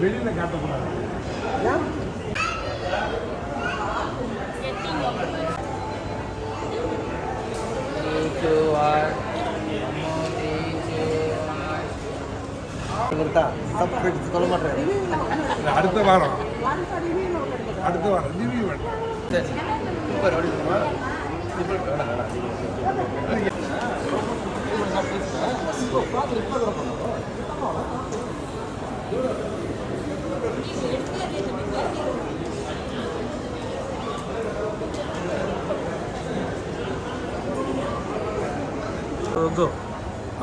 வெளியில காட்டக்கூடாது. சொல்ல மாட்டேன். அடுத்த வாரம். அடுத்த வாரம். ரிவ்யூ வேண்டாம் சூப்பர்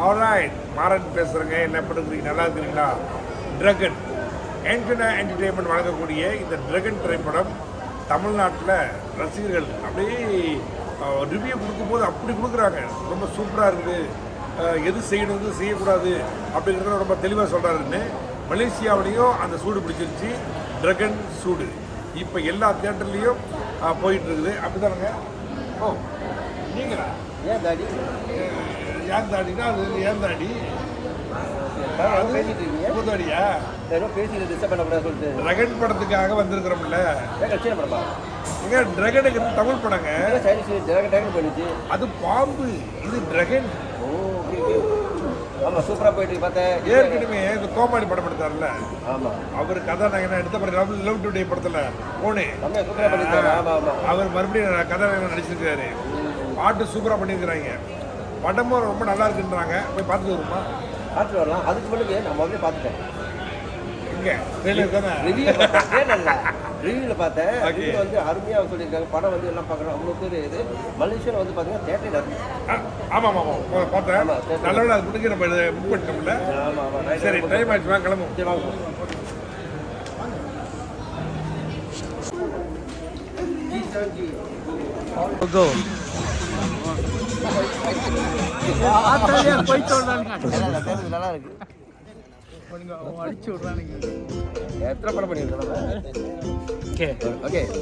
ஆல்ரைட் மாறன் பேசுகிறேங்க என்ன பண்ணுறீங்க நல்லா இருக்கிறீங்களா? ட்ரகன் ஆண்டனா என்டர்டெயின்மெண்ட் வழங்கக்கூடிய இந்த ட்ரகன் திரைப்படம் தமிழ்நாட்டில் ரசிகர்கள் அப்படியே ரிவ்யூ கொடுக்கும்போது அப்படி கொடுக்குறாங்க. ரொம்ப சூப்பராக இருக்குது. எது செய்யணும் செய்யக்கூடாது அப்படிங்கிறத ரொம்ப தெளிவாக சொல்கிறாருன்னு மலேசியாவிலையும் அந்த சூடு பிடிச்சிருச்சு. ட்ரகன் சூடு. இப்போ எல்லா தேட்டர்லேயும் போயிட்டு இருக்குது அப்படிதானுங்க. ஓ நீங்களா? ஏன் தாடி? ஏன் தாடினா அது ஏன் தாடி? ஏன் பேசிட்டு டிஸ்டர்ப் பண்ணக்கூடாது சொல்லிட்டு. ட்ரகன் படத்துக்காக வந்திருக்கிறோம்ல. சீன படமா? ஏங்க ட்ரகனுக்கு தமிழ் படங்க. ஏங்க சைனீஸ் டேரக்ட் டேரக்ட் பண்ணிச்சு அது பாம்பு. இது ட்ரகன் ஆமாம் சூப்பராக போயிட்டு பார்த்தேன். ஏற்கனவே இந்த கோமாளி படம் எடுத்தார்ல ஆமாம் அவர் கதாநாயகனா எடுத்த படம் லவ் டுடே படத்துல போனே. சூப்பராக பண்ணியிருக்காங்க ஆமாம் ஆமாம் அவர் மறுபடியும் கதாநாயகன் நடிச்சிருக்காரு. பாட்டு சூப்பரா பண்ணியிருக்கிறாங்க. படமும் ரொம்ப நல்லா இருக்குன்றாங்க. போய் பார்த்துட்டு வருமா பார்த்துட்டு வரலாம். அதுக்கு முன்னாடி நான் முதல்ல பார்த்துட்டேன். இங்க ட்ரெயிலர் தானே? ரிவ்யூவில் பார்த்தேன். ரிவ்யூ வந்து அருமையாக சொல்லியிருக்காங்க. படம் வந்து எல்லாம் பார்க்குறோம் அவ்வளோ பேர் இது. மலேசியாவில் வந்து பார்த்தீங்கன்னா தேட்டரில் இருக்கு. ஆ, ஆமா ஆமா ஆமா. பா- பார்த்தேன். ஆமா, சரி. நல்ல அது முடிஞ்சு நம்ம இதை புக் பண்ணிட்டோம்ல. ஆமாம் ஆமாம் சரி டைம் ஆச்சு வாங்க கிளம்பும் சரி வாங்க. நல்லா இருக்கு அடிச்சு விடுறானுங்க எத்தனை படம் பண்ணியிருக்கோம் ஓகே ஓகே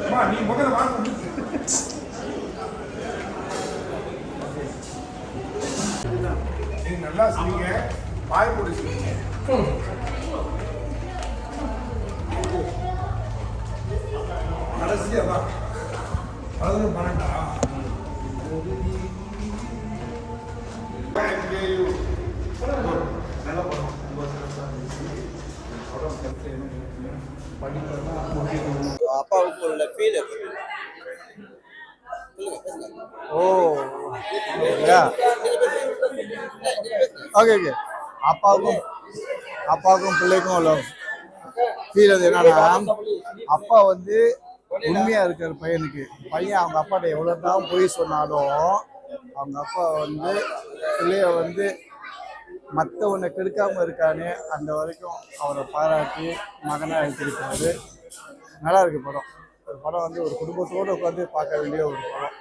அம்மா, நீ முதல்ல வாங்க நீ நல்லா செய்யுங்க பாய் போட்டு செய்யுங்க கடைசியா தான் பதினொன்று பன்னெண்டா? நல்ல படம் அப்பாவுக்கு உள்ள ஃபீல் ஓ ஓகே ஓகே அப்பாவுக்கும் அப்பாவுக்கும் பிள்ளைக்கும் உள்ள ஃபீல் வந்து என்னன்னா அப்பா வந்து உண்மையா இருக்கிற பையனுக்கு பையன் அவங்க அப்பாட்ட எவ்வளவு தான் பொய் சொன்னாலும் அவங்க அப்பா வந்து பிள்ளைய வந்து மற்றவனை கெடுக்காம இருக்கானே அந்த வரைக்கும் அவரை பாராட்டி மகனாக எடுத்திருக்காரு நல்லா இருக்கு படம். ஒரு படம் வந்து ஒரு குடும்பத்தோடு உட்காந்து பார்க்க வேண்டிய ஒரு படம்.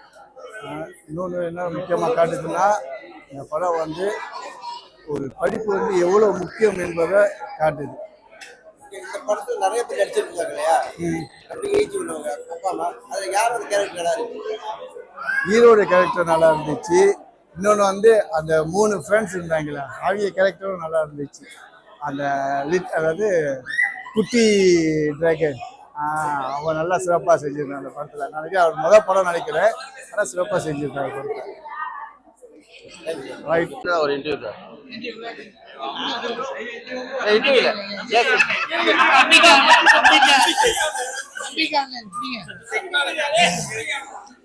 இன்னொன்று என்ன முக்கியமாக காட்டுதுன்னா இந்த படம் வந்து ஒரு படிப்பு வந்து எவ்வளோ முக்கியம் என்பதை காட்டுது. இந்த படத்துல நிறைய பேர் நடிச்சிருக்காங்க இல்லையா? அப்படி ஏஜ் உள்ளவங்க அப்பா அம்மா அதுல யாரோட கேரக்டர் நல்லா இருக்கு? ஹீரோட கேரக்டர் நல்லா இருந்துச்சு. இன்னொன்று வந்து அந்த மூணு ஃப்ரெண்ட்ஸ் இருந்தாங்களே அவங்க கேரக்டரும் நல்லா இருந்துச்சு. அந்த லிட் அதாவது குட்டி டிராகன் அவன் நல்லா சிறப்பாக செஞ்சிருந்தான் அந்த படத்தில். நினைக்கிறேன் அவர் முதல் படம் நினைக்கிறேன். ஆனால் சிறப்பாக செஞ்சிருந்தார் படத்தை ரைட் ஒரு இன்டர்வியூ இன்டர்வியூல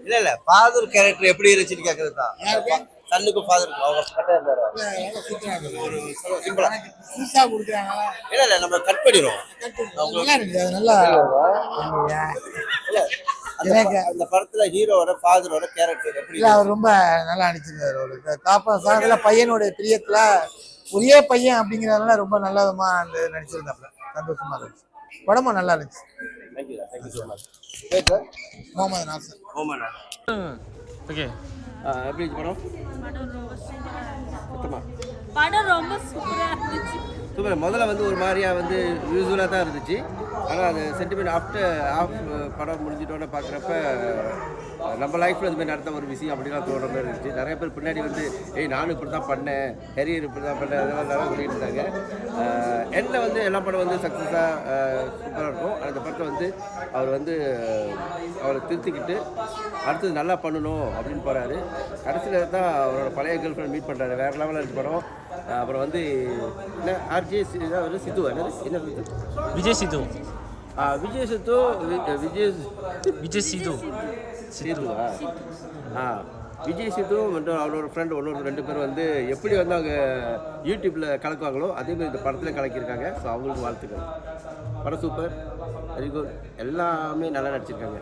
இல்ல. இல்ல ஃபாதர் கேரக்டர் எப்படி இருந்துச்சுன்னு கேக்குறது தான். சன்னுக்கும் ஃபாதருக்கும் அவங்க பட்டம் இருந்தாரு. ஒரு சிம்பிளா புதுசா கொடுக்குறாங்களா? இல்ல இல்ல நம்ம கட் பண்ணிடுவோம். நல்லா இருக்கு அது நல்லா இல்ல. அந்த படத்துல ஹீரோவோட ஃபாதரோட கேரக்டர் எப்படி இல்ல அவர் ரொம்ப நல்லா நடிச்சிருந்தாரு அவரு. தாப்பா சாகல பையனோட பிரியத்துல ஒரே பையன் அப்படிங்கறதுனால ரொம்ப நல்ல விதமா அந்த நடிச்சிருந்தாப்புல. சந்தோஷமா இருந்துச்சு. படமும் நல்லா இருந்துச்சு. Thank you thank you so much Mohammed Nasser. ஓமண்ணா okay எப்படி படம்? படம் ரொம்ப சூப்பரா இருந்துச்சு. சூப்பரா முதல்ல வந்து ஒரு மாதிரியா வந்து யூஸ்வலாக தான் இருந்துச்சு. ஆனால் அது சென்டிமெண்ட் ஆஃப்டர் ஆஃப் படம் முடிஞ்சிட்டோன்னு பார்க்குறப்ப நம்ம லைஃப்பில் இது மாதிரி நடந்த ஒரு விஷயம் அப்படிலாம் தோன்ற மாதிரி இருந்துச்சு. நிறைய பேர் பின்னாடி வந்து ஏய் நானும் இப்படி தான் பண்ணேன். ஹெரியர் இப்படி தான் பண்ணேன். அதெல்லாம் நல்லா சொல்லிட்டு இருந்தாங்க. எண்டில் வந்து எல்லா படம் வந்து சக்ஸஸாக சூப்பராக இருக்கும். படத்தை வந்து அவர் வந்து அவரை திருத்திக்கிட்டு அடுத்தது நல்லா பண்ணணும் அப்படின்னு போகிறாரு கடைசியில் தான் அவரோட பழைய கேர்ள் ஃப்ரெண்ட் மீட் பண்ணுறாரு வேறு லெவலில் இருந்துச்சு படம். அப்புறம் வந்து என்ன ஆர்ஜே வந்து சித்து என்ன சித்து? விஜய் சித்து. விஜய் சித்து விஜய் விஜய் சித்து. சித்துவா? ஆ விஜய் சித்து மற்றும் அவரோட ஃப்ரெண்ட் ஒன்று ரெண்டு பேர் வந்து எப்படி வந்து அவங்க யூடியூப்பில் கலக்குவாங்களோ அதே மாதிரி இந்த படத்தில் கலக்கியிருக்காங்க. ஸோ அவங்களுக்கு வாழ்த்துக்கள். படம் சூப்பர் வெரி குட் எல்லாமே நல்லா நடிச்சிருக்காங்க.